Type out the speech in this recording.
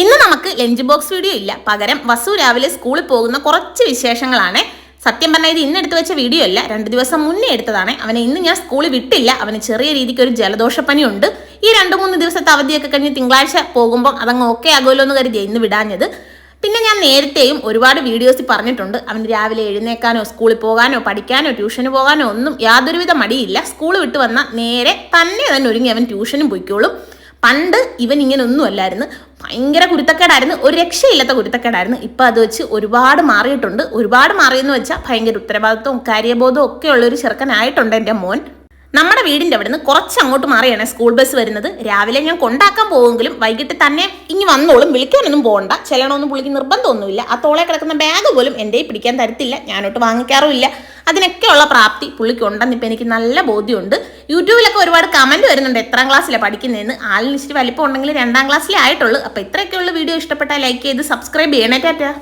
ഇന്ന് നമുക്ക് lunch box video ഇല്ല. പകരം വസു രാവിലെ സ്കൂളിൽ പോകുന്ന കുറച്ച് വിശേഷങ്ങളാണ്. സത്യം പറഞ്ഞാൽ ഇത് ഇന്ന് എടുത്തു വെച്ച വീഡിയോ അല്ല. രണ്ട് ദിവസം മുന്നേ എടുത്തതാണ്. അവനെ ഇന്ന് ഞാൻ സ്കൂളിൽ വിട്ടില്ല. അവന് ചെറിയ രീതിക്ക് ഒരു ജലദോഷപ്പനി ഉണ്ട് ഈ രണ്ട് മൂന്ന് ദിവസത്തെ അവധിയൊക്കെ കഴിഞ്ഞ് തിങ്കളാഴ്ച പോകുമ്പോൾ അതങ്ങ് ഓക്കെ ആകുമല്ലോ എന്ന് കരുതി ഇന്ന് വിടാഞ്ഞത്. പിന്നെ ഞാൻ നേരത്തെയും ഒരുപാട് വീഡിയോസിൽ പറഞ്ഞിട്ടുണ്ട്. അവന് രാവിലെ എഴുന്നേക്കാനോ സ്കൂളിൽ പോകാനോ പഠിക്കാനോ ട്യൂഷന് പോകാനോ ഒന്നും യാതൊരുവിധ മടിയില്ല. സ്കൂൾ വിട്ട് വന്നാൽ നേരെ തന്നെ തന്നെ ഒരുങ്ങി അവൻ ട്യൂഷനും പോയിക്കോളും. പണ്ട് ഇവൻ ഇങ്ങനെ ഒന്നും അല്ലായിരുന്നു. ഭയങ്കര കുരുത്തക്കേടായിരുന്നു. ഒരു രക്ഷയില്ലാത്ത കുരുത്തക്കേടായിരുന്നു. ഇപ്പം അത് വെച്ച് ഒരുപാട് മാറിയിട്ടുണ്ട്. ഒരുപാട് മാറിയെന്ന് വെച്ചാൽ ഭയങ്കര ഉത്തരവാദിത്വവും കാര്യബോധവും ഒക്കെ ഉള്ള ഒരു ചെറുക്കനായിട്ടുണ്ട് എന്റെ മോൻ. നമ്മുടെ വീടിന്റെ അവിടെ നിന്ന് കുറച്ച് അങ്ങോട്ട് മാറിയാണ് സ്കൂൾ ബസ് വരുന്നത്. രാവിലെ ഞാൻ കൊണ്ടാക്കാൻ പോകുമെങ്കിലും വൈകിട്ട് തന്നെ ഇനി വന്നോളും. വിളിക്കാനൊന്നും പോകണ്ട ചെല്ലണമെന്നും പുള്ളിക്ക് നിർബന്ധമൊന്നുമില്ല. ആ തോളെ കിടക്കുന്ന ബാഗ് പോലും എന്റെ പിടിക്കാൻ തരത്തില്ല. ഞാനോട്ട് വാങ്ങിക്കാറുമില്ല. അതിനൊക്കെയുള്ള പ്രാപ്തി പുള്ളിക്ക് ഉണ്ടെന്ന് ഇപ്പം എനിക്ക് നല്ല ബോധ്യമുണ്ട്. യൂട്യൂബിലൊക്കെ ഒരുപാട് കമന്റ് വരുന്നുണ്ട്. എത്രാം ക്ലാസ്സിലെ പഠിക്കുന്നതെന്ന്. ആളിന് വലിപ്പം ഉണ്ടെങ്കിൽ രണ്ടാം ക്ലാസ്സിലേ ആയിട്ടുള്ളൂ. അപ്പോൾ ഇത്രയൊക്കെയുള്ള. വീഡിയോ ഇഷ്ടപ്പെട്ടാൽ ലൈക്ക് ചെയ്ത് സബ്സ്ക്രൈബ് ചെയ്യണേ ടാറ്റാ.